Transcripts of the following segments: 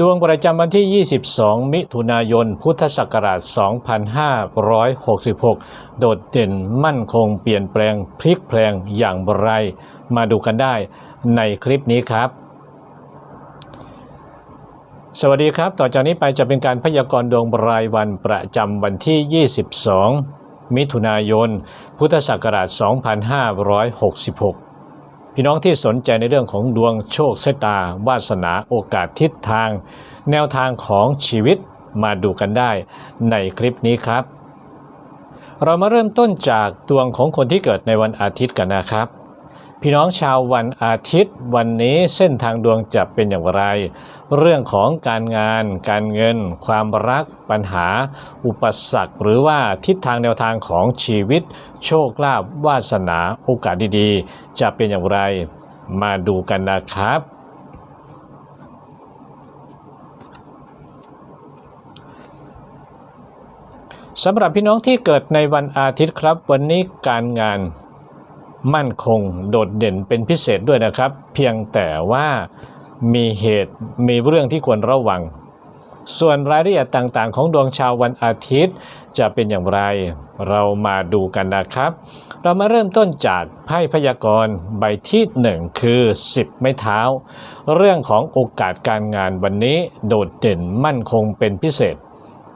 ดวงประจำวันที่ 22 มิถุนายน พุทธศักราช 2566 โดดเด่นมั่นคงเปลี่ยนแปลงพลิกแปลงอย่างไร มาดูกันได้ในคลิปนี้ครับ สวัสดีครับ ต่อจากนี้ไปจะเป็นการพยากรณ์ดวงรายวันประจำวันที่ 22 มิถุนายน พุทธศักราช 2566 พี่น้องที่สนใจในเรื่องของดวงโชคชะตา วาสนาโอกาสทิศทาง แนวทางของชีวิตมาดูกันได้ในคลิปนี้ครับ เรามาเริ่มต้นจากดวงของคนที่เกิดในวันอาทิตย์กันนะครับ พี่น้องชาววันอาทิตย์ วันนี้เส้นทางดวงจะเป็นอย่างไร เรื่องของการงาน การเงิน ความรักปัญหา อุปสรรค หรือว่าทิศทางแนวทางของชีวิต โชคลาภวาสนาโอกาสดีๆ จะเป็นอย่างไรมาดูกันนะครับ สำหรับพี่น้องที่เกิดในวันอาทิตย์ครับ วันนี้การงาน มั่นคงโดดเด่นเป็นพิเศษด้วยนะครับ เพียงแต่ว่ามีเหตุมีเรื่องที่ควรระวัง ส่วนรายละเอียดต่างๆ ของดวงชาววันอาทิตย์ จะเป็นอย่างไร เรามาดูกันนะครับ เรามาเริ่มต้นจากไพ่พยากรณ์ใบที่ 1 คือ 10 ไม้เท้า เรื่องของโอกาสการงานวันนี้โดดเด่นมั่นคงเป็นพิเศษ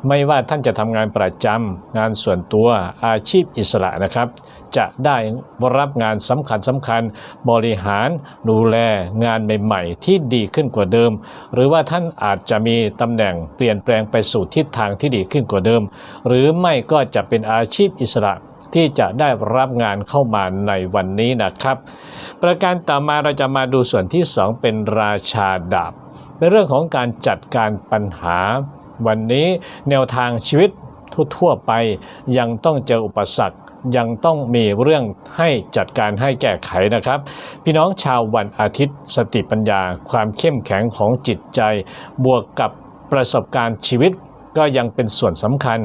ไม่ว่าท่านจะทำงานประจำงานส่วนตัวอาชีพอิสระนะครับ จะได้รับงานสำคัญสำคัญบริหารดูแลงานใหม่ ๆ ที่ดีขึ้นกว่าเดิม หรือว่าท่านอาจจะมีตำแหน่งเปลี่ยนแปลงไปสู่ทิศทางที่ดีขึ้นกว่าเดิม หรือไม่ก็จะเป็นอาชีพอิสระที่จะได้รับงานเข้ามาในวันนี้นะครับ ประการต่อมาเราจะมาดูส่วนที่ 2 เป็นราชาดาบ ในเรื่องของการจัดการปัญหา วันนี้แนวทางชีวิตทั่วๆไปยังต้องเจออุปสรรค ยังต้องมีเรื่องให้จัดการให้แก้ไขนะครับ พี่น้องชาววันอาทิตย์สติปัญญา ความเข้มแข็งของจิตใจ บวกกับประสบการณ์ชีวิตก็ยังเป็นส่วนสำคัญ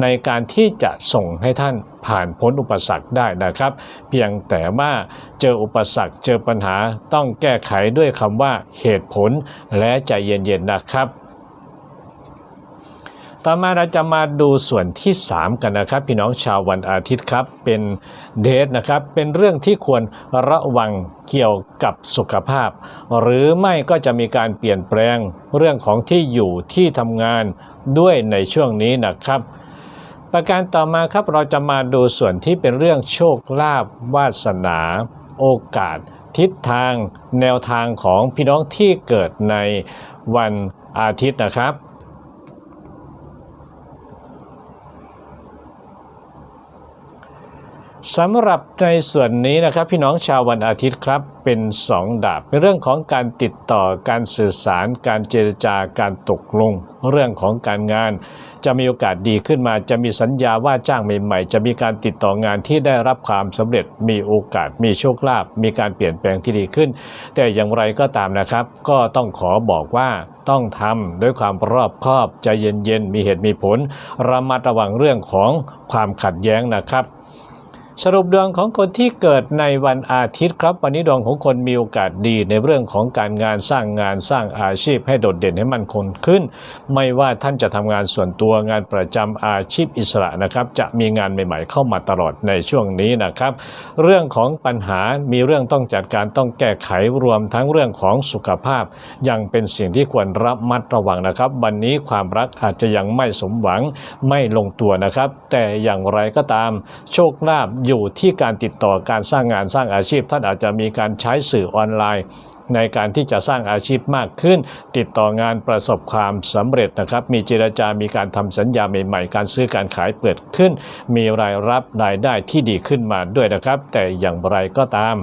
ในการที่จะส่งให้ท่านผ่านพ้นอุปสรรคได้นะครับ เพียงแต่ว่าเจออุปสรรคเจอปัญหาต้องแก้ไขด้วยคำว่าเหตุผลและใจเย็นๆนะครับ ต่อมาเราจะมาดูส่วนที่ 3 กันนะครับ พี่น้องชาววันอาทิตย์ครับ เป็นเดทนะครับ เป็นเรื่องที่ควรระวังเกี่ยวกับสุขภาพ หรือไม่ก็จะมีการเปลี่ยนแปลงเรื่องของที่อยู่ที่ทำงานด้วยในช่วงนี้นะครับประการต่อมาครับเราจะมาดูส่วนที่เป็นเรื่องโชคลาภวาสนา โอกาส ทิศทาง แนวทางของพี่น้องที่เกิดในวันอาทิตย์นะครับ สำหรับในส่วนนี้นะครับพี่น้องชาววันอาทิตย์ครับเป็น2ดาบเป็นเรื่องของการติดต่อการสื่อสาร การเจรจาการตกลง เรื่องของการงาน จะมีโอกาสดีขึ้นมา จะมีสัญญาว่าจ้างใหม่ๆ จะมีการติดต่องานที่ได้รับความสำเร็จ มีโอกาส มีโชคลาภมีการเปลี่ยนแปลงที่ดีขึ้น แต่อย่างไรก็ตามนะครับ ก็ต้องขอบอกว่าต้องทำด้วยความรอบคอบใจเย็นๆมีเหตุมีผลระมัดระวังเรื่องของความขัดแย้งนะครับ สรุปดวงของคนที่เกิดในวันอาทิตย์ครับ วันนี้ดวงของคนมีโอกาสดีในเรื่องของการงานสร้างงานสร้างอาชีพให้โดดเด่นให้มันคงขึ้น ไม่ว่าท่านจะทำงานส่วนตัวงานประจำอาชีพอิสระนะครับ จะมีงานใหม่ ๆ เข้ามาตลอดในช่วงนี้นะครับ เรื่องของปัญหามีเรื่องต้องจัดการต้องแก้ไขรวมทั้งเรื่องของสุขภาพ ยังเป็นสิ่งที่ควรรับมัดระวังนะครับ วันนี้ความรักอาจจะยังไม่สมหวังไม่ลงตัวนะครับ แต่อย่างไรก็ตามโชคลาภอยู่ที่การติดต่อการสร้างงานสร้างอาชีพ ท่านอาจจะมีการใช้สื่อออนไลน์ ในการที่จะสร้างอาชีพมากขึ้น ติดต่องานประสบความสำเร็จนะครับ มีเจรจามีการทำสัญญาใหม่ๆ การซื้อการขายเปิดขึ้น มีรายรับรายได้ที่ดีขึ้นมาด้วยนะครับ แต่อย่างไรก็ตาม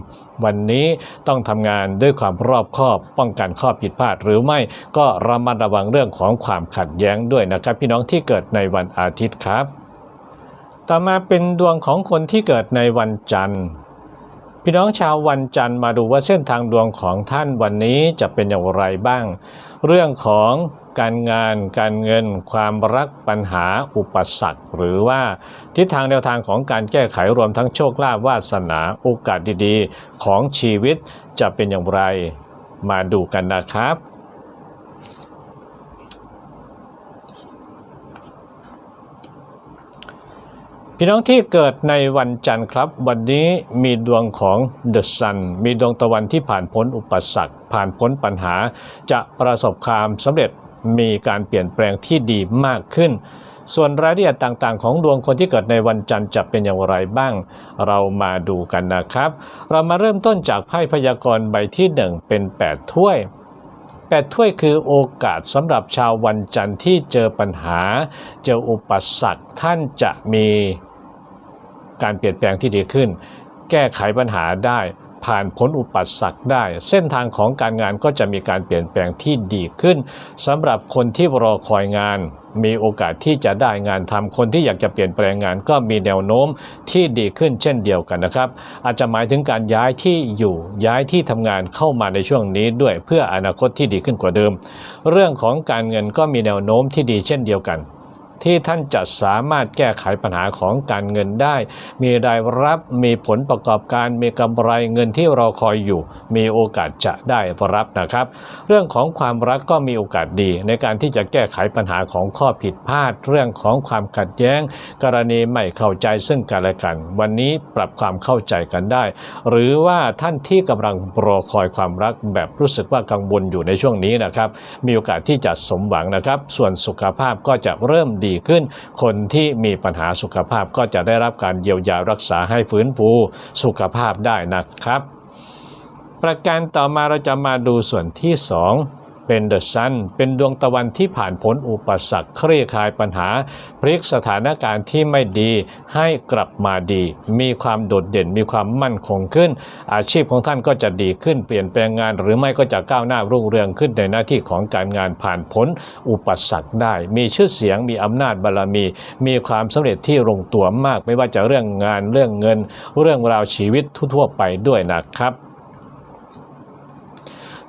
วันนี้ต้องทำงานด้วยความรอบคอบ ป้องกันข้อผิดพลาดหรือไม่ก็ระมัดระวังเรื่องของความขัดแย้งด้วยนะครับ พี่น้องที่เกิดในวันอาทิตย์ครับ ต่อมาเป็นดวงของคนที่เกิดในวันจันทร์ พี่น้องชาววันจันทร์มาดูว่าเส้นทางดวงของท่านวันนี้จะเป็นอย่างไรบ้าง เรื่องของการงาน การเงิน ความรักปัญหาอุปสรรค หรือว่าทิศทางแนวทางของการแก้ไขรวมทั้งโชคลาภวาสนาโอกาสดีๆ ของชีวิตจะเป็นอย่างไร มาดูกันนะครับ พี่น้องที่เกิดในวันจันทร์ครับ วันนี้มีดวงของ The Sun มีดวงตะวันที่ผ่านพ้นอุปสรรค ผ่านพ้นปัญหา จะประสบความสำเร็จมีการเปลี่ยนแปลงที่ดีมากขึ้น ส่วนรายละเอียดต่างๆ ของดวงคนที่เกิดในวันจันทร์จะเป็นอย่างไรบ้าง เรามาดูกันนะครับ เรามาเริ่มต้นจากไพ่พยากรณ์ใบที่ 1 เป็น 8 ถ้วยแปดถ้วยคือโอกาสสำหรับชาววันจันทร์ที่เจอปัญหา เจออุปสรรคท่านจะมี การเปลี่ยนแปลงที่ดีขึ้น แก้ไขปัญหาได้ผ่านพ้นอุปสรรคได้ เส้นทางของการงานก็จะมีการเปลี่ยนแปลงที่ดีขึ้นสำหรับคนที่รอคอยงาน มีโอกาสที่จะได้งานทำคนที่อยากจะเปลี่ยนแปลงงาน ก็มีแนวโน้มที่ดีขึ้นเช่นเดียวกันนะครับ อาจจะหมายถึงการย้ายที่อยู่ย้ายที่ทำงานเข้ามาในช่วงนี้ด้วยเพื่ออนาคตที่ดีขึ้นกว่าเดิม เรื่องของการเงินก็มีแนวโน้มที่ดีเช่นเดียวกัน ที่ท่านจะสามารถแก้ไขปัญหาของการเงินได้ มีรายรับมีผลประกอบการมีกำไรเงินที่รอคอยอยู่ มีโอกาสจะได้รับนะครับ เรื่องของความรักก็มีโอกาสดี ในการที่จะแก้ไขปัญหาของข้อผิดพลาด เรื่องของความขัดแย้ง กรณีไม่เข้าใจซึ่งกันและกัน วันนี้ปรับความเข้าใจกันได้ หรือว่าท่านที่กำลังรอคอยความรักแบบรู้สึกว่ากังวลอยู่ในช่วงนี้นะครับ มีโอกาสที่จะสมหวังนะครับ ส่วนสุขภาพก็จะเริ่มดีขึ้น คนที่มีปัญหาสุขภาพก็จะได้รับการเยียวยารักษาให้ฟื้นฟูสุขภาพได้นะครับ ประการต่อมาเราจะมาดูส่วนที่ 2 เป็นเดอะซันเป็นดวงตะวันที่ผ่านพ้นอุปสรรคคลี่คลายปัญหา พลิกสถานการณ์ที่ไม่ดีให้กลับมาดี มีความโดดเด่นมีความมั่นคงขึ้น อาชีพของท่านก็จะดีขึ้นเปลี่ยนแปลงงาน หรือไม่ก็จะก้าวหน้ารุ่งเรืองขึ้นในหน้าที่ของการงานผ่านพ้นอุปสรรคได้ มีชื่อเสียงมีอำนาจบารมี มีความสำเร็จที่ลงตัวมาก ไม่ว่าจะเรื่องงานเรื่องเงิน เรื่องราวชีวิตทั่วไปด้วยนะครับ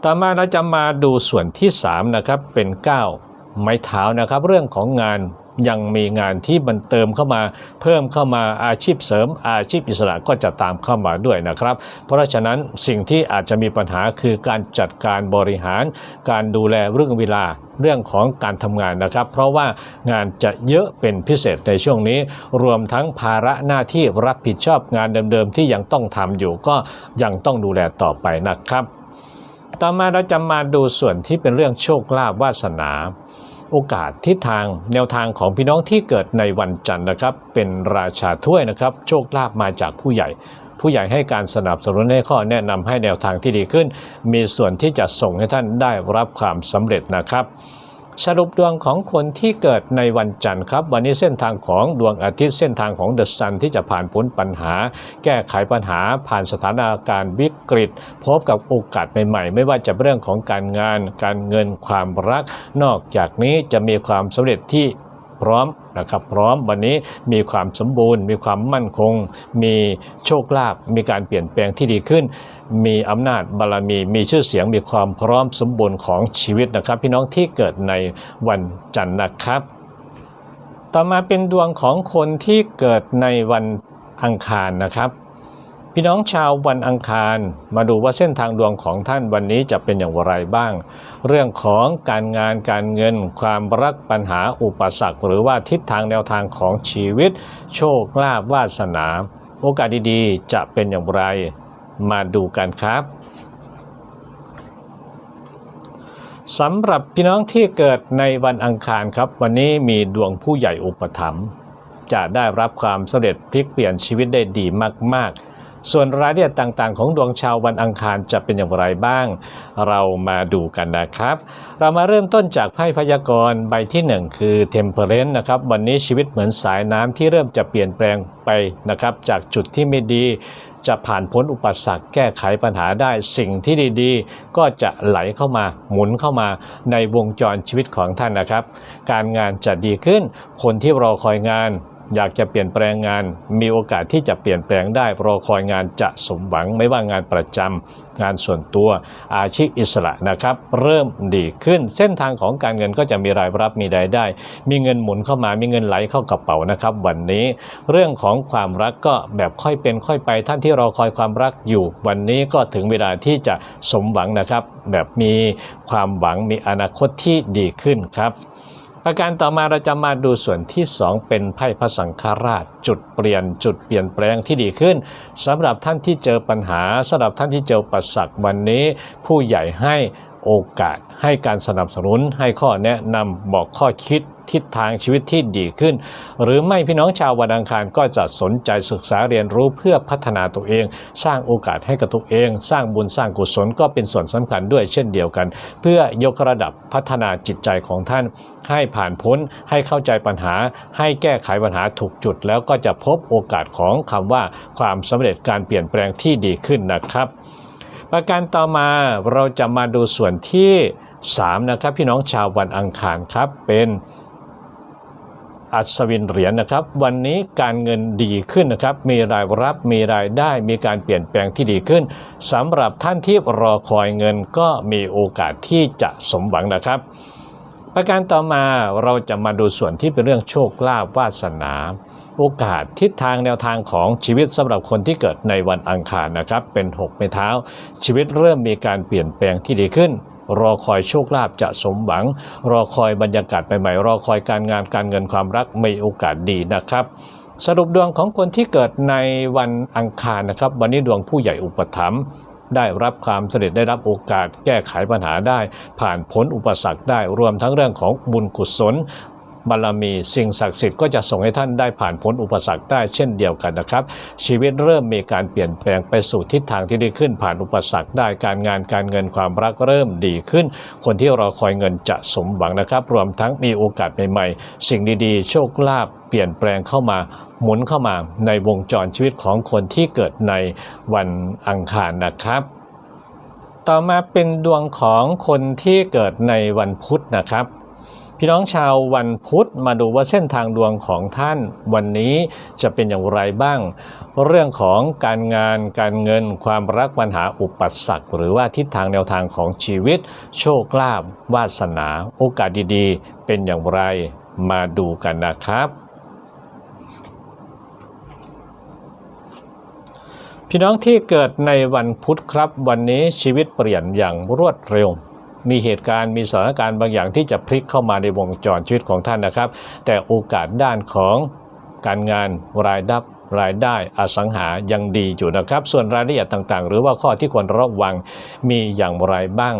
ต่อมาเราจะมาดูส่วนที่3นะครับเป็น9ไม้เท้านะครับ เรื่องของงานยังมีงานที่มันเติมเข้ามา เพิ่มเข้ามาอาชีพเสริม อาชีพอิสระก็จะตามเข้ามาด้วยนะครับ เพราะฉะนั้นสิ่งที่อาจจะมีปัญหาคือการจัดการบริหาร การดูแลเรื่องเวลาเรื่องของการทำงานนะครับ เพราะว่างานจะเยอะเป็นพิเศษในช่วงนี้ รวมทั้งภาระหน้าที่รับผิดชอบงานเดิมๆที่ยังต้องทำอยู่ก็ยังต้องดูแลต่อไปนะครับ ต่อมาเราจะมาดูส่วนที่เป็นเรื่องโชคลาภวาสนา โอกาสทิศทางแนวทางของพี่น้องที่เกิดในวันจันทร์นะครับ เป็นราชาถ้วยนะครับ โชคลาภมาจากผู้ใหญ่ ผู้ใหญ่ให้การสนับสนุนให้ข้อแนะนำให้แนวทางที่ดีขึ้น มีส่วนที่จะส่งให้ท่านได้รับความสำเร็จนะครับ สรุปดวงของคนที่เกิดในวันจันทร์ครับ วันนี้เส้นทางของดวงอาทิตย์เส้นทางของเดอะซันที่จะผ่านพ้นปัญหา แก้ไขปัญหาผ่านสถานการณ์วิกฤต พบกับโอกาสใหม่ๆ ไม่ว่าจะเป็นเรื่องของการงาน การเงินความรัก นอกจากนี้จะมีความสำเร็จที่ พร้อมนะครับพร้อมวันนี้มีความสมบูรณ์ มีความมั่นคง มีโชคลาภมีการเปลี่ยนแปลงที่ดีขึ้น มีอำนาจบารมี มีชื่อเสียงมีความพร้อมสมบูรณ์ของชีวิตนะครับ พี่น้องที่เกิดในวันจันทร์นะครับ ต่อมาเป็นดวงของคนที่เกิดในวันอังคารนะครับ พี่น้องชาววันอังคารมาดูว่าเส้นทางดวงของท่านวันนี้จะเป็นอย่างไรบ้าง เรื่องของการงานการเงิน ความรักปัญหาอุปสรรค หรือว่าทิศทางแนวทางของชีวิต โชคลาภวาสนา โอกาสดีๆ จะเป็นอย่างไร มาดูกันครับสำหรับพี่น้องที่เกิดในวันอังคารครับ วันนี้มีดวงผู้ใหญ่อุปถัมภ์จะได้รับความสำเร็จพลิกเปลี่ยนชีวิตได้ดีมากๆ ส่วนรายละเอียดต่างๆ ของดวงชาววันอังคารจะเป็นอย่างไรบ้าง เรามาดูกันนะครับ เรามาเริ่มต้นจากไพ่พยากรณ์ใบที่ 1 คือ Temperance นะครับวันนี้ชีวิตเหมือนสายน้ำที่เริ่มจะเปลี่ยนแปลงไปนะครับ จากจุดที่ไม่ดีจะผ่านพ้นอุปสรรคแก้ไขปัญหาได้สิ่งที่ดีๆ ก็จะไหลเข้ามาหมุนเข้ามาในวงจรชีวิตของท่านนะครับ การงานจะดีขึ้นคนที่รอคอยงาน อยากจะเปลี่ยนแปลงงาน มีโอกาสที่จะเปลี่ยนแปลงได้ รอคอยงานจะสมหวัง ไม่ว่างานประจำงานส่วนตัวอาชีพอิสระนะครับ เริ่มดีขึ้นเส้นทางของการเงินก็จะมีรายรับมีรายได้ มีเงินหมุนเข้ามามีเงินไหลเข้ากระเป๋านะครับ วันนี้เรื่องของความรักก็แบบค่อยเป็นค่อยไปท่านที่รอคอยความรักอยู่ วันนี้ก็ถึงเวลาที่จะสมหวังนะครับ แบบมีความหวังมีอนาคตที่ดีขึ้นครับ ประการต่อมาเราจะมาดูส่วนที่ 2 เป็นไพ่พระสังฆราช จุดเปลี่ยนจุดเปลี่ยนแปลงที่ดีขึ้นสำหรับท่านที่เจอปัญหาสำหรับท่านที่เจอปัสสักวันนี้ ผู้ใหญ่ให้ โอกาส ให้การสนับสนุน ให้ข้อแนะนำบอกข้อคิดทิศทางชีวิตที่ดีขึ้น หรือไม่พี่น้องชาววันอังคารก็จะสนใจศึกษาเรียนรู้เพื่อพัฒนาตัวเอง สร้างโอกาสให้กับตัวเอง สร้างบุญสร้างกุศลก็เป็นส่วนสำคัญด้วยเช่นเดียวกัน เพื่อยกระดับพัฒนาจิตใจของท่าน ให้ผ่านพ้น ให้เข้าใจปัญหา ให้แก้ไขปัญหาถูกจุด แล้วก็จะพบโอกาสของคำว่าความสำเร็จการเปลี่ยนแปลงที่ดีขึ้นนะครับ ประการต่อมาเราจะมาดูส่วนที่ 3 นะครับ พี่น้องชาววันอังคารครับเป็นอัศวินเหรียญนะครับ วันนี้การเงินดีขึ้นนะครับ มีรายรับมีรายได้มีการเปลี่ยนแปลงที่ดีขึ้นสำหรับท่านที่รอคอยเงินก็มีโอกาสที่จะสมหวังนะครับ ประการต่อมาเราจะมาดูส่วนที่เป็นเรื่องโชคลาภวาสนา โอกาสทิศทางแนวทางของชีวิตสำหรับคนที่เกิดในวันอังคารนะครับ เป็น6ไม้เท้า ชีวิตเริ่มมีการเปลี่ยนแปลงที่ดีขึ้น รอคอยโชคลาภจะสมหวัง รอคอยบรรยากาศใหม่ๆรอคอยการงานการเงินความรักมีโอกาสดีนะครับสรุปดวงของคนที่เกิดในวันอังคารนะครับ วันนี้ดวงผู้ใหญ่อุปถัมภ์ได้รับความสำเร็จได้รับโอกาส แก้ไขปัญหาได้ ผ่านพ้นอุปสรรคได้รวมทั้งเรื่องของบุญกุศล บารมีสิ่งศักดิ์สิทธิ์ก็จะส่งให้ท่านได้ผ่านพ้นอุปสรรคได้เช่นเดียวกันนะครับ ชีวิตเริ่มมีการเปลี่ยนแปลงไปสู่ทิศทางที่ดีขึ้นผ่านอุปสรรคได้การงานการเงินความรักเริ่มดีขึ้น คนที่รอคอยเงินจะสมหวังนะครับ รวมทั้งมีโอกาสใหม่ๆ สิ่งดีๆ โชคลาภเปลี่ยนแปลงเข้ามาหมุนเข้ามาในวงจรชีวิตของคนที่เกิดในวันอังคารนะครับ ต่อมาเป็นดวงของคนที่เกิดในวันพุธนะครับ พี่น้องชาววันพุธมาดูว่าเส้นทางดวงของท่านวันนี้จะเป็นอย่างไรบ้าง เรื่องของการงานการเงินความรักปัญหาอุปสรรคหรือว่าทิศทางแนวทางของชีวิต โชคลาภวาสนา โอกาสดีๆ เป็นอย่างไรมาดูกันนะครับพี่น้องที่เกิดในวันพุธครับ วันนี้ชีวิตเปลี่ยนอย่างรวดเร็ว มีเหตุการณ์มีสถานการณ์บางอย่างที่จะพลิกเข้ามาในวงจรชีวิตของท่านนะครับ แต่โอกาสด้านของการงานรายรับรายได้อสังหายังดีอยู่นะครับ ส่วนรายละเอียดต่างๆ หรือว่าข้อที่ควรระวังมีอย่างไรบ้าง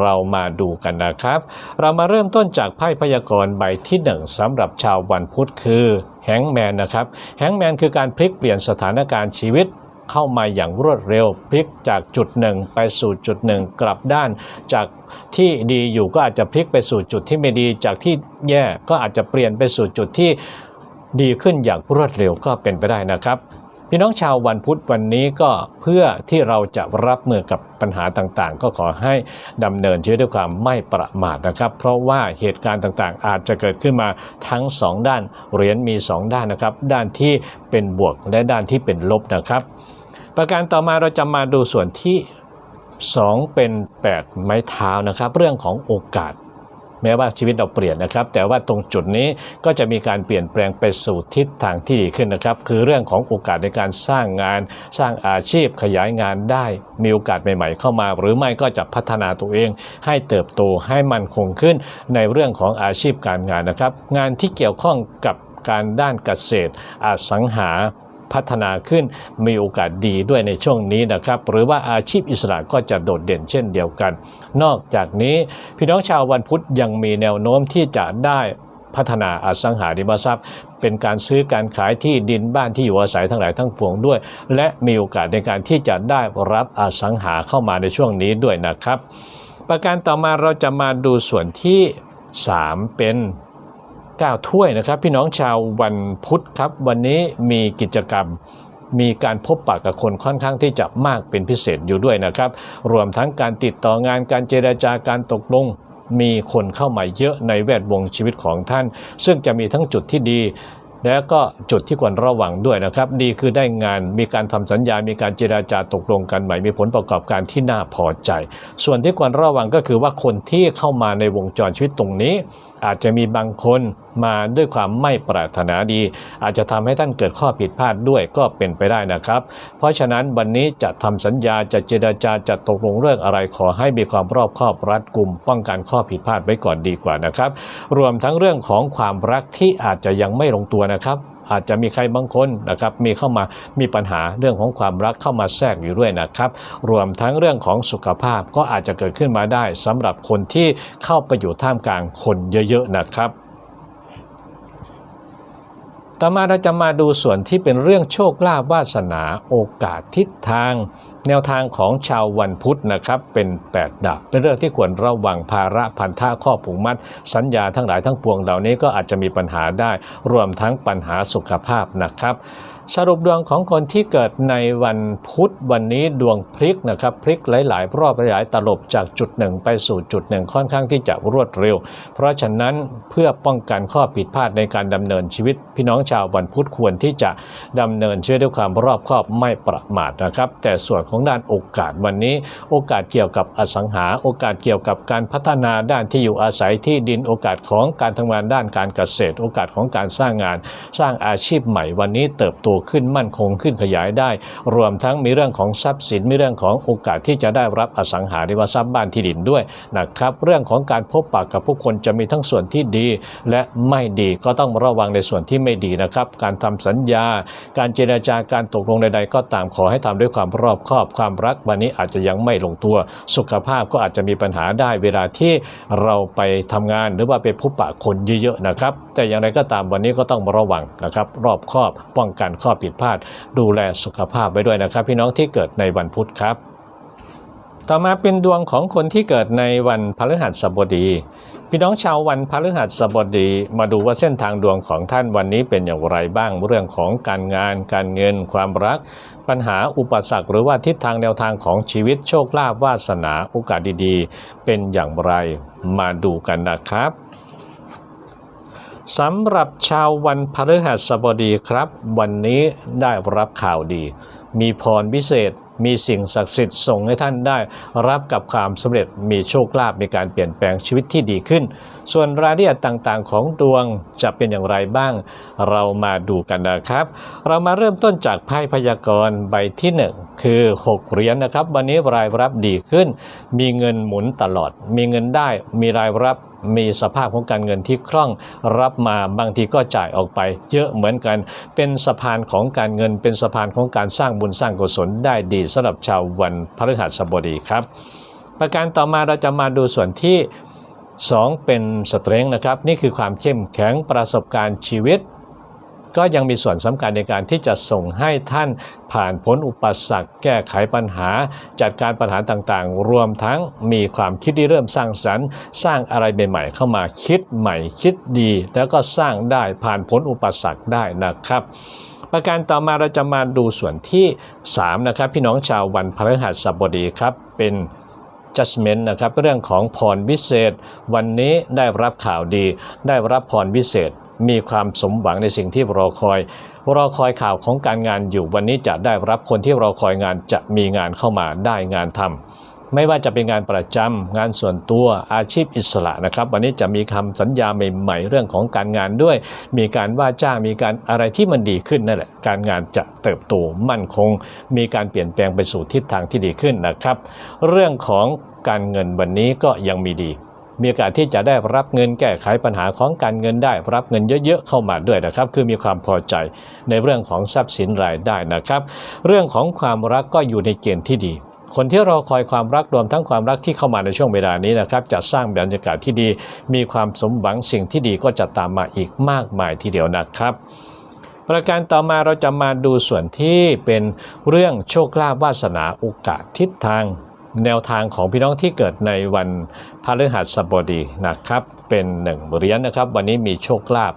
เรามาดูกันนะครับ เรามาเริ่มต้นจากไพ่พยากรณ์ใบที่หนึ่งสำหรับชาววันพุธคือแฮงแมนนะครับแฮงแมนคือการพลิกเปลี่ยนสถานการณ์ชีวิต เข้ามาอย่างรวดเร็วพลิกจากจุดหนึ่งไปสู่จุดหนึ่งกลับด้าน จากที่ดีอยู่ก็อาจจะพลิกไปสู่จุดที่ไม่ดี จากที่แย่ก็อาจจะเปลี่ยนไปสู่จุดที่ดีขึ้นอย่างรวดเร็วก็เป็นไปได้นะครับพี่น้องชาววันพุธวันนี้ก็เพื่อที่เราจะรับมือกับปัญหาต่างๆ ก็ขอให้ดำเนินชีวิตด้วยความไม่ประมาทนะครับ เพราะว่าเหตุการณ์ต่างๆ อาจจะเกิดขึ้นมาทั้งสองด้านเหรียญมีสองด้านนะครับ ด้านที่เป็นบวกและด้านที่เป็นลบนะครับ ประการต่อมาเราจะมาดูส่วนที่ 2 เป็น 8 ไม้เท้านะครับ เรื่องของโอกาส แม้ว่าชีวิตเราเปลี่ยนนะครับ แต่ว่าตรงจุดนี้ก็จะมีการเปลี่ยนแปลงไปสู่ทิศทางที่ดีขึ้นนะครับ คือเรื่องของโอกาสในการสร้างงาน สร้างอาชีพขยายงานได้ มีโอกาสใหม่ ๆ เข้ามา หรือไม่ก็จะพัฒนาตัวเอง ให้เติบโตให้มั่นคงขึ้นในเรื่องของอาชีพการงานนะครับ งานที่เกี่ยวข้องกับการด้านเกษตรอสังหา พัฒนาขึ้นมีโอกาสดีด้วยในช่วงนี้นะครับ หรือว่าอาชีพอิสระก็จะโดดเด่นเช่นเดียวกัน นอกจากนี้พี่น้องชาววันพุธยังมีแนวโน้มที่จะได้พัฒนาอสังหาริมทรัพย์ เป็นการซื้อการขายที่ดินบ้านที่อยู่อาศัยทั้งหลายทั้งปวงด้วย และมีโอกาสในการที่จะได้รับอสังหาเข้ามาในช่วงนี้ด้วยนะครับ ประการต่อมาเราจะมาดูส่วนที่ 3 เป็น 9 ถ้วยนะครับ พี่น้องชาววันพุธครับ วันนี้มีกิจกรรมมีการพบปะกับคนค่อนข้างที่จะมากเป็นพิเศษอยู่ด้วยนะครับ รวมทั้งการติดต่องานการเจราจาการตกลงมีคนเข้ามาเยอะในแวดวงชีวิตของท่าน ซึ่งจะมีทั้งจุดที่ดี แล้วก็จุดที่ควรระวังด้วยนะครับ ดีคือได้งานมีการทำสัญญา มีการเจราจาตกลงกันใหม่ มีผลประกอบการที่น่าพอใจ ส่วนที่ควรระวังก็คือว่าคนที่เข้ามาในวงจรชีวิตตรงนี้อาจจะมีบางคนมาด้วยความไม่ปรารถนาดี อาจจะทำให้ท่านเกิดข้อผิดพลาดด้วยก็เป็นไปได้นะครับ เพราะฉะนั้นวันนี้จะทำสัญญาจะเจราจาจะตกลงเรื่องอะไรขอให้มีความรอบคอบรัดกุม ป้องกันข้อผิดพลาดไว้ก่อนดีกว่านะครับ รวมทั้งเรื่องของความรักที่อาจจะยังไม่ลงตัวนะครับ อาจจะมีใครบางคนนะครับมีเข้ามามีปัญหาเรื่องของความรักเข้ามาแทรกอยู่ด้วยนะครับ รวมทั้งเรื่องของสุขภาพก็อาจจะเกิดขึ้นมาได้สำหรับคนที่เข้าไปอยู่ท่ามกลางคนเยอะๆนะครับ ต่อมาเราจะมาดูส่วนที่เป็นเรื่องโชคลาภวาสนาโอกาสทิศทาง แนวทางของชาววันพุธนะครับ เป็น8ดับเป็นเรื่องที่ควรระวังภาระพันธะข้อผูกมัด สัญญาทั้งหลายทั้งปวงเหล่านี้ก็อาจจะมีปัญหาได้ รวมทั้งปัญหาสุขภาพนะครับ สรุปดวงของคนที่เกิดในวันพุธวันนี้ดวงพลิกนะครับพลิกหลาย ๆ รอบหลายๆตลบจากจุดหนึ่งไปสู่จุดหนึ่งค่อนข้างที่จะรวดเร็ว เพราะฉะนั้นเพื่อป้องกันข้อผิดพลาดในการดำเนินชีวิต พี่น้องชาววันพุธควรที่จะดำเนินชีวิตด้วยความรอบคอบไม่ประมาทนะครับ แต่ส่วนของด้านโอกาสวันนี้ โอกาสเกี่ยวกับอสังหา โอกาสเกี่ยวกับการพัฒนาด้านที่อยู่อาศัยที่ดินโอกาสของการทำงานด้านการเกษตร โอกาสของการสร้างงาน สร้างอาชีพใหม่วันนี้เติบโตขึ้นมั่นคงขึ้นขยายได้ รวมทั้งมีเรื่องของทรัพย์สินมีเรื่องของโอกาสที่จะได้รับอสังหาริมทรัพย์บ้านที่ดินด้วยนะครับเรื่องของการพบปะกับผู้คนจะมีทั้งส่วนที่ดี และไม่ดีก็ต้องระวังในส่วนที่ไม่ดีนะครับ การทำสัญญา การเจรจาการตกลงใด ๆ ก็ตามขอให้ทำด้วยความรอบคอบความรักวันนี้อาจจะยังไม่ลงตัว สุขภาพก็อาจจะมีปัญหาได้เวลาที่เราไปทำงานหรือว่าไปพบปะคนเยอะๆนะครับ แต่อย่างไรก็ตามวันนี้ก็ต้องระวังนะครับ รอบคอบป้องกันข้อผิดพลาด ดูแลสุขภาพไว้ด้วยนะครับ พี่น้องที่เกิดในวันพุธครับ ต่อมาเป็นดวงของคนที่เกิดในวันพฤหัสบดีพี่น้องชาววันพฤหัสบดีมาดูว่าเส้นทางดวงของท่านวันนี้เป็นอย่างไรบ้างเรื่องของการงาน การเงิน ความรัก ปัญหาอุปสรรค หรือว่าทิศทางแนวทางของชีวิตโชคลาภวาสนาโอกาสดีๆ เป็นอย่างไรมาดูกันนะครับ สำหรับชาววันพฤหัสบดีครับ วันนี้ได้รับข่าวดี มีพรพิเศษ มีสิ่งศักดิ์สิทธิ์ส่งให้ท่านได้ รับกับความสำเร็จมีโชคลาภมีการเปลี่ยนแปลงชีวิตที่ดีขึ้น ส่วนรายละเอียดต่างๆ ของดวงจะเป็นอย่างไรบ้าง เรามาดูกันนะครับ เรามาเริ่มต้นจากไพ่พยากรณ์ใบที่หนึ่งคือ 6 เหรียญนะครับ วันนี้รายรับดีขึ้น มีเงินหมุนตลอด มีเงินได้มีรายรับ มีสภาพของการเงินที่คล่องรับมาบางทีก็จ่ายออกไป เยอะเหมือนกัน เป็นสะพานของการเงิน เป็นสะพานของการสร้างบุญสร้างกุศลได้ดีสำหรับชาววันพฤหัสบดีครับ ประการต่อมาเราจะมาดูส่วนที่ 2 เป็นสเตรงนะครับ นี่คือความเข้มแข็งประสบการณ์ชีวิต ก็ยังมีส่วนสำคัญในการที่จะส่งให้ท่านผ่านพ้นอุปสรรค แก้ไขปัญหา จัดการปัญหาต่างๆ รวมทั้งมีความคิดที่เริ่มสร้างสรรค์ สร้างอะไรใหม่ๆเข้ามาคิดใหม่คิดดี แล้วก็สร้างได้ผ่านพ้นอุปสรรคได้นะครับประการต่อมาเราจะมาดูส่วนที่ 3 นะครับ พี่น้องชาววันพฤหัสบดีครับ เป็น judgment นะครับเรื่องของพรวิเศษ วันนี้ได้รับข่าวดี ได้รับพรวิเศษ มีความสมหวังในสิ่งที่รอคอยรอคอยข่าวของการงานอยู่วันนี้จะได้รับคนที่รอคอยงานจะมีงานเข้ามาได้งานทำไม่ว่าจะเป็นงานประจำงานส่วนตัวอาชีพอิสระนะครับ วันนี้จะมีคำสัญญาใหม่ๆ เรื่องของการงานด้วย มีการว่าจ้างมีการอะไรที่มันดีขึ้นนั่นแหละการงานจะเติบโตมั่นคง มีการเปลี่ยนแปลงไปสู่ทิศทางที่ดีขึ้นนะครับ เรื่องของการเงินวันนี้ก็ยังมีดี มีโอกาสที่จะได้รับเงินแก้ไขปัญหาของการเงินได้ รับเงินเยอะๆเข้ามาด้วยนะครับ คือมีความพอใจในเรื่องของทรัพย์สินรายได้นะครับ เรื่องของความรักก็อยู่ในเกณฑ์ที่ดีคนที่รอคอยความรักรวมทั้งความรักที่เข้ามาในช่วงเวลานี้นะครับ จะสร้างบรรยากาศที่ดี มีความสมหวังสิ่งที่ดีก็จะตามมาอีกมากมายทีเดียวนะครับ ประการต่อมาเราจะมาดูส่วนที่เป็นเรื่องโชคลาภวาสนาโอกาสทิศทาง แนวทางของพี่น้องที่เกิดในวันพฤหัสบดีนะครับ เป็นหนึ่งเหรียญนะครับ วันนี้มีโชคลาภ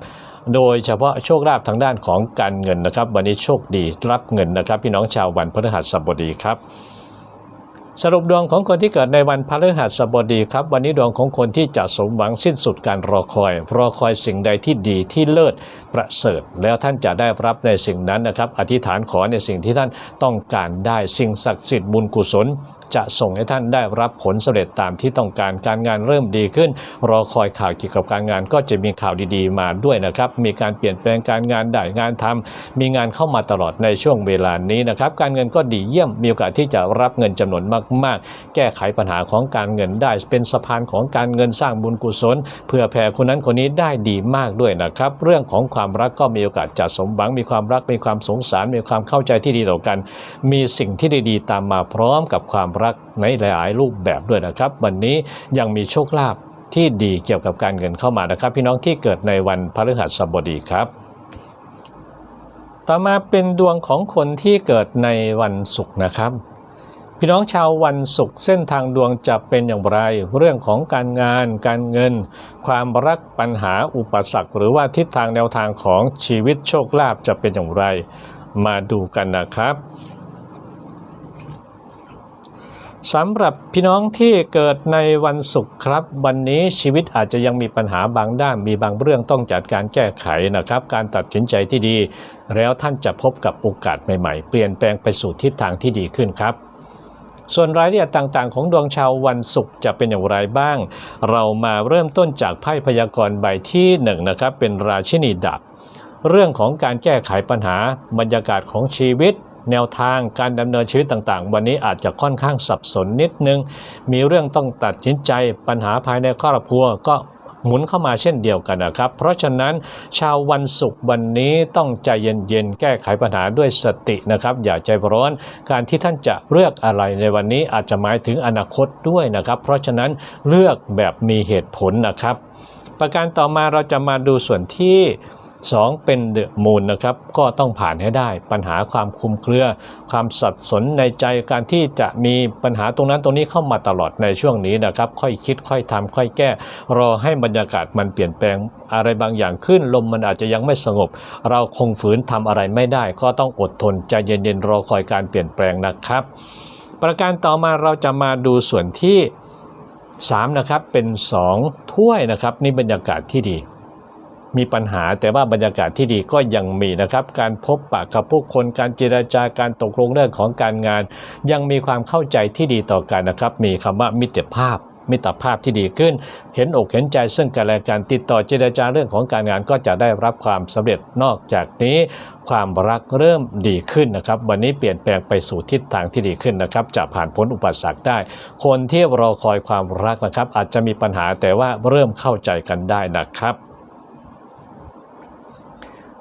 โดยเฉพาะโชคลาภทางด้านของการเงินนะครับ วันนี้โชคดีรับเงินนะครับ พี่น้องชาววันพฤหัสบดีครับสรุปดวงของคนที่เกิดในวันพฤหัสบดีครับ วันนี้ดวงของคนที่จะสมหวังสิ้นสุดการรอคอย รอคอยสิ่งใดที่ดีที่เลิศประเสริฐ แล้วท่านจะได้รับในสิ่งนั้นนะครับ อธิษฐานขอในสิ่งที่ท่านต้องการได้สิ่งศักดิ์สิทธิ์บุญกุศล จะส่งให้ท่านได้รับผลสำเร็จตามที่ต้องการการงานเริ่มดีขึ้น รอคอยข่าวเกี่ยวกับการงานก็จะมีข่าวดีๆ มาด้วยนะครับ มีการเปลี่ยนแปลงการงานได้งานทำมีงานเข้ามาตลอดในช่วงเวลานี้นะครับ การเงินก็ดีเยี่ยมมีโอกาสที่จะรับเงินจำนวนมาก ๆ แก้ไขปัญหาของการเงินได้ เป็นสะพานของการเงินสร้างบุญกุศลเพื่อแผ่คนนั้นคนนี้ได้ดีมากด้วยนะครับ เรื่องของความรักก็มีโอกาสจะสมหวังมีความรักมีความสงสารมีความเข้าใจที่ดีต่อกัน มีสิ่งที่ดีๆ ตามมาพร้อมกับความรักในหลายรูปแบบด้วยนะครับ วันนี้ยังมีโชคลาภที่ดีเกี่ยวกับการเงินเข้ามานะครับ พี่น้องที่เกิดในวันพฤหัสบดีครับ ต่อมาเป็นดวงของคนที่เกิดในวันศุกร์นะครับพี่น้องชาววันศุกร์เส้นทางดวงจะเป็นอย่างไร เรื่องของการงาน การเงิน ความรักปัญหาอุปสรรค หรือว่าทิศทางแนวทางของชีวิตโชคลาภจะเป็นอย่างไร มาดูกันนะครับ สำหรับพี่น้องที่เกิดในวันศุกร์ครับ วันนี้ชีวิตอาจจะยังมีปัญหาบางด้านมีบางเรื่องต้องจัดการแก้ไขนะครับ การตัดสินใจที่ดี แล้วท่านจะพบกับโอกาสใหม่ๆ เปลี่ยนแปลงไปสู่ทิศทางที่ดีขึ้นครับ ส่วนรายละเอียดต่างๆ ของดวงชาววันศุกร์จะเป็นอย่างไรบ้าง เรามาเริ่มต้นจากไพ่พยากรณ์ใบที่หนึ่งนะครับเป็นราชินีดาบเรื่องของการแก้ไขปัญหาบรรยากาศของชีวิต แนวทางการดำเนินชีวิตต่างๆ วันนี้อาจจะค่อนข้างสับสนนิดนึง มีเรื่องต้องตัดสินใจปัญหาภายในครอบครัวก็หมุนเข้ามาเช่นเดียวกันนะครับ เพราะฉะนั้นชาววันศุกร์วันนี้ต้องใจเย็นๆ แก้ไขปัญหาด้วยสตินะครับ อย่าใจร้อน การที่ท่านจะเลือกอะไรในวันนี้อาจจะหมายถึงอนาคตด้วยนะครับ เพราะฉะนั้นเลือกแบบมีเหตุผลนะครับ ประการต่อมาเราจะมาดูส่วนที่ 2 เป็นเดอะมูนนะครับก็ต้องผ่านให้ได้ ปัญหาความคุมเครือ ความสับสนในใจการที่จะมีปัญหาตรงนั้นตรงนี้เข้ามาตลอดในช่วงนี้นะครับ ค่อยคิดค่อยทำค่อยแก้ รอให้บรรยากาศมันเปลี่ยนแปลงอะไรบางอย่างขึ้นลมมันอาจจะยังไม่สงบ เราคงฝืนทำอะไรไม่ได้ ก็ต้องอดทนใจเย็นๆรอคอยการเปลี่ยนแปลงนะครับ ประการต่อมาเราจะมาดูส่วนที่3นะครับเป็น 2 ถ้วยนะครับนี่บรรยากาศที่ดี มีปัญหาแต่ว่าบรรยากาศที่ดีก็ยังมีนะครับ การพบปะกับผู้คนการเจราจาการตกลงเรื่องของการงาน ยังมีความเข้าใจที่ดีต่อกันนะครับ มีคำว่ามิตรภาพมิตรภาพที่ดีขึ้น เห็นอกเห็นใจซึ่งกันและกันติดต่อเจรจาเรื่องของการงานก็จะได้รับความสำเร็จนอกจากนี้ ความรักเริ่มดีขึ้นนะครับ วันนี้เปลี่ยนแปลงไปสู่ทิศทางที่ดีขึ้นนะครับ จะผ่านพ้นอุปสรรคได้ คนที่รอคอยความรักนะครับ อาจจะมีปัญหาแต่ว่าเริ่มเข้าใจกันได้นะครับ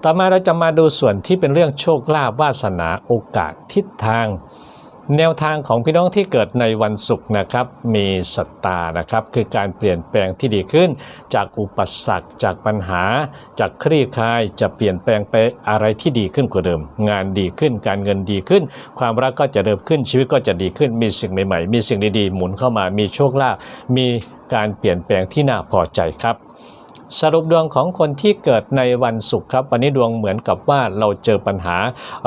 ต่อมาเราจะมาดูส่วนที่เป็นเรื่องโชคลาภวาสนาโอกาสทิศทาง แนวทางของพี่น้องที่เกิดในวันศุกร์นะครับ มีสตานะครับ คือการเปลี่ยนแปลงที่ดีขึ้น จากอุปสรรค จากปัญหา จากคลี่คลายจะเปลี่ยนแปลงไปอะไรที่ดีขึ้นกว่าเดิม งานดีขึ้นการเงินดีขึ้น ความรักก็จะเริ่มขึ้นชีวิตก็จะดีขึ้น มีสิ่งใหม่ๆ มีสิ่งดีๆหมุนเข้ามามีโชคลาภมีการเปลี่ยนแปลงที่น่าพอใจครับ สรุปดวงของคนที่เกิดในวันศุกร์ครับ วันนี้ดวงเหมือนกับว่าเราเจอปัญหา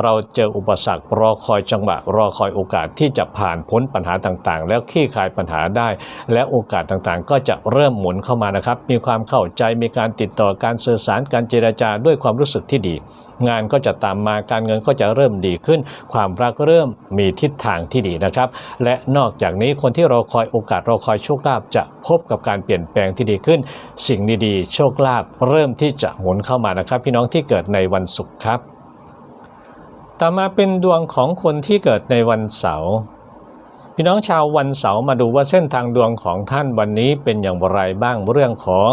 เราเจออุปสรรครอคอยจังหวะ รอคอยโอกาสที่จะผ่านพ้นปัญหาต่างๆ แล้วคลี่คลายปัญหาได้ และโอกาสต่างๆ ก็จะเริ่มหมุนเข้ามานะครับ มีความเข้าใจมีการติดต่อการสื่อสารการเจรจาด้วยความรู้สึกที่ดี งานก็จะตามมาการเงินก็จะเริ่มดีขึ้น ความรักเริ่มมีทิศทางที่ดีนะครับ และนอกจากนี้คนที่รอคอยโอกาสรอคอยโชคลาภจะพบกับการเปลี่ยนแปลงที่ดีขึ้น สิ่งดีๆ โชคลาภเริ่มที่จะหมุนเข้ามานะครับ พี่น้องที่เกิดในวันศุกร์ครับ ต่อมาเป็นดวงของคนที่เกิดในวันเสาร์ พี่น้องชาววันเสาร์มาดูว่าเส้นทางดวงของท่านวันนี้เป็นอย่างไรบ้างเรื่องของ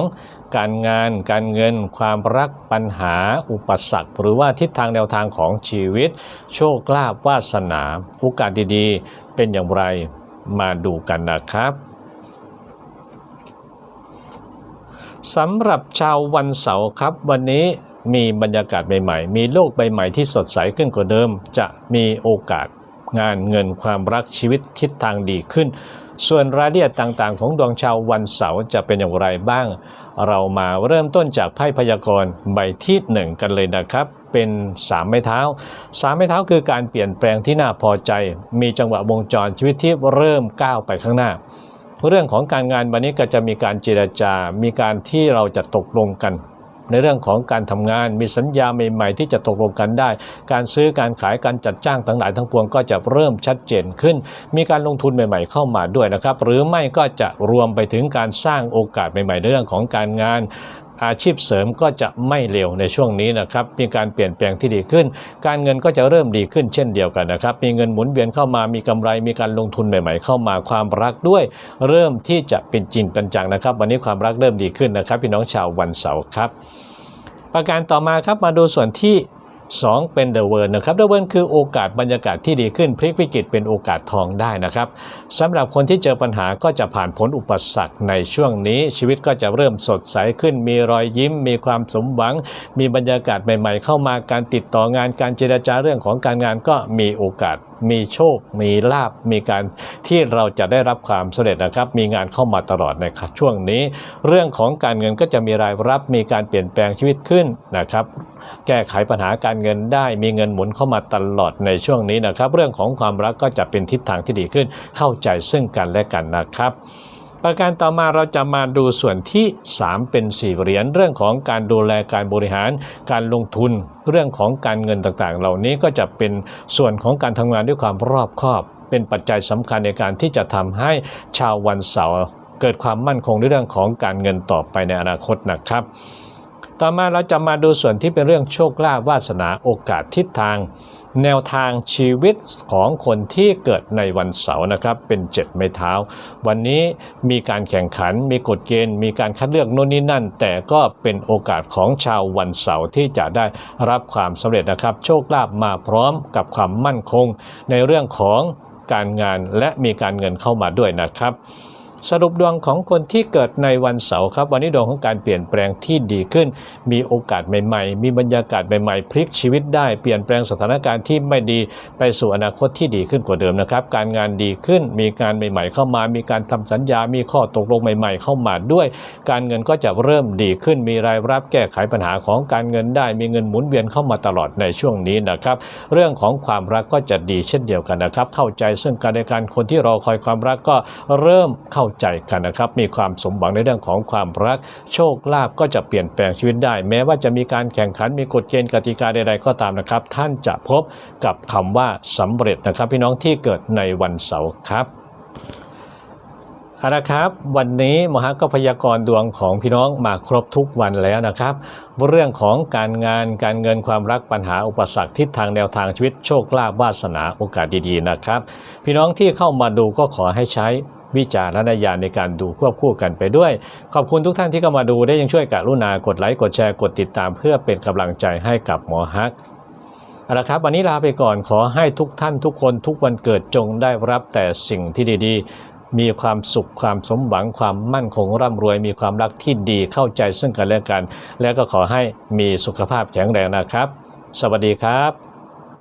การงาน การเงิน ความรักปัญหา อุปสรรค หรือว่าทิศทางแนวทางของชีวิต โชคลาภวาสนาโอกาสดีๆ เป็นอย่างไรมาดูกันนะครับสำหรับชาววันเสาร์ครับวันนี้มีบรรยากาศใหม่ๆ มีโลกใบใหม่ที่สดใสขึ้นกว่าเดิม จะมีโอกาส งานเงินความรักชีวิตทิศทางดีขึ้น ส่วนรายละเอียดต่างๆ ของดวงชาววันเสาร์จะเป็นอย่างไรบ้าง เรามาเริ่มต้นจากไพ่พยากรณ์ใบที่หนึ่งกันเลยนะครับ เป็นสามไม้เท้าสามไม้เท้าคือการเปลี่ยนแปลงที่น่าพอใจ มีจังหวะวงจรชีวิตที่เริ่มก้าวไปข้างหน้าเรื่องของการงานวันนี้ก็จะมีการเจรจา มีการที่เราจะตกลงกัน ในเรื่องของการทำงาน มีสัญญาใหม่ ๆ ที่จะตกลงกันได้ การซื้อการขายการจัดจ้างต่างหลายทั้งปวงก็จะเริ่มชัดเจนขึ้น มีการลงทุนใหม่ ๆ เข้ามาด้วยนะครับ หรือไม่ก็จะรวมไปถึงการสร้างโอกาสใหม่ๆในเรื่องของการงาน อาชีพเสริมก็จะไม่เร็วในช่วงนี้นะครับ มีการเปลี่ยนแปลงที่ดีขึ้น การเงินก็จะเริ่มดีขึ้นเช่นเดียวกันนะครับ มีเงินหมุนเวียนเข้ามามีกำไรมีการลงทุนใหม่ ๆ เข้ามาความรักด้วย เริ่มที่จะเป็นจริงเป็นจังนะครับ วันนี้ความรักเริ่มดีขึ้นนะครับ พี่น้องชาววันเสาร์ครับ ประการต่อมาครับมาดูส่วนที่ 2 เป็น The Word นะครับ The Word คือโอกาสบรรยากาศที่ดีขึ้นพลิกวิกฤตเป็นโอกาสทองได้นะครับสำหรับคนที่เจอปัญหาก็จะผ่านพ้นอุปสรรคในช่วงนี้ ชีวิตก็จะเริ่มสดใสขึ้น มีรอยยิ้ม มีความสมหวัง มีบรรยากาศใหม่ ๆ เข้ามาการติดต่องานการเจรจาเรื่องของการงานก็มีโอกาสมีโชค มีลาบ มีการที่เราจะได้รับความสำเร็จนะครับ มีงานเข้ามาตลอดในช่วงนี้ เรื่องของการเงินก็จะมีรายรับ มีการเปลี่ยนแปลงชีวิตขึ้นนะครับ แก้ไขปัญหาการเงินได้มีเงินหมุนเข้ามาตลอดในช่วงนี้นะครับ เรื่องของความรักก็จะเป็นทิศทางที่ดีขึ้น เข้าใจซึ่งกันและกันนะครับประการต่อมาเราจะมาดูส่วนที่ 3 เป็น 4 เหรียญเรื่องของการดูแลการบริหาร การลงทุน เรื่องของการเงินต่างๆ เหล่านี้ก็จะเป็นส่วนของการทำงานด้วยความรอบคอบ เป็นปัจจัยสำคัญในการที่จะทำให้ชาววันเสาร์เกิดความมั่นคงในเรื่องของการเงินต่อไปในอนาคตนะครับ ต่อมาเราจะมาดูส่วนที่เป็นเรื่องโชคลาภวาสนาโอกาสทิศทาง แนวทางชีวิตของคนที่เกิดในวันเสาร์นะครับ เป็นเจ็ดไม้เท้า วันนี้มีการแข่งขัน มีกฎเกณฑ์ มีการคัดเลือกโน่นนี่นั่น แต่ก็เป็นโอกาสของชาววันเสาร์ที่จะได้รับความสำเร็จนะครับ โชคลาภมาพร้อมกับความมั่นคง ในเรื่องของการงานและมีการเงินเข้ามาด้วยนะครับ สรุปดวงของคนที่เกิดในวันเสาร์ครับ วันนี้ดวงของการเปลี่ยนแปลงที่ดีขึ้น มีโอกาสใหม่ๆ มีบรรยากาศใหม่ๆ พลิกชีวิตได้เปลี่ยนแปลงสถานการณ์ที่ไม่ดีไปสู่อนาคตที่ดีขึ้นกว่าเดิมนะครับ การงานดีขึ้นมีงานใหม่ ๆ เข้ามา มีการทำสัญญา มีข้อตกลงใหม่ ๆ เข้ามาด้วย การเงินก็จะเริ่มดีขึ้น มีรายรับแก้ไขปัญหาของการเงินได้ มีเงินหมุนเวียนเข้ามาตลอดในช่วงนี้นะครับ เรื่องของความรักก็จะดีเช่นเดียวกันนะครับ เข้าใจซึ่งกันและกันคนที่รอคอยความรักก็เริ่มเข้าใจกันนะครับ มีความสมหวังในเรื่องของความรัก โชคลาภก็จะเปลี่ยนแปลงชีวิตได้ แม้ว่าจะมีการแข่งขันมีกฎเกณฑ์กติกาใดๆก็ตามนะครับ ท่านจะพบกับคำว่าสำเร็จนะครับ พี่น้องที่เกิดในวันเสาร์ครับเอาละครับวันนี้มหาก็พยากรณ์ดวงของพี่น้องมาครบทุกวันแล้วนะครับ เรื่องของการงานการเงินความรักปัญหาอุปสรรคทิศทางแนวทางชีวิตโชคลาภวาสนาโอกาสดีๆนะครับ พี่น้องที่เข้ามาดูก็ขอให้ใช้ วิจารณญาณในการดูควบคู่กันไปด้วย ขอบคุณทุกท่านที่เข้ามาดูได้ยังช่วยกรุณากดไลค์กดแชร์กดติดตาม เพื่อเป็นกำลังใจให้กับหมอฮักเอาละครับวันนี้ลาไปก่อนขอให้ทุกท่านทุกคนทุกวันเกิดจงได้รับแต่สิ่งที่ดีๆ มีความสุขความสมหวังความมั่นคงร่ำรวย มีความรักที่ดีเข้าใจซึ่งกันและกัน และก็ขอให้มีสุขภาพแข็งแรงนะครับ สวัสดีครับ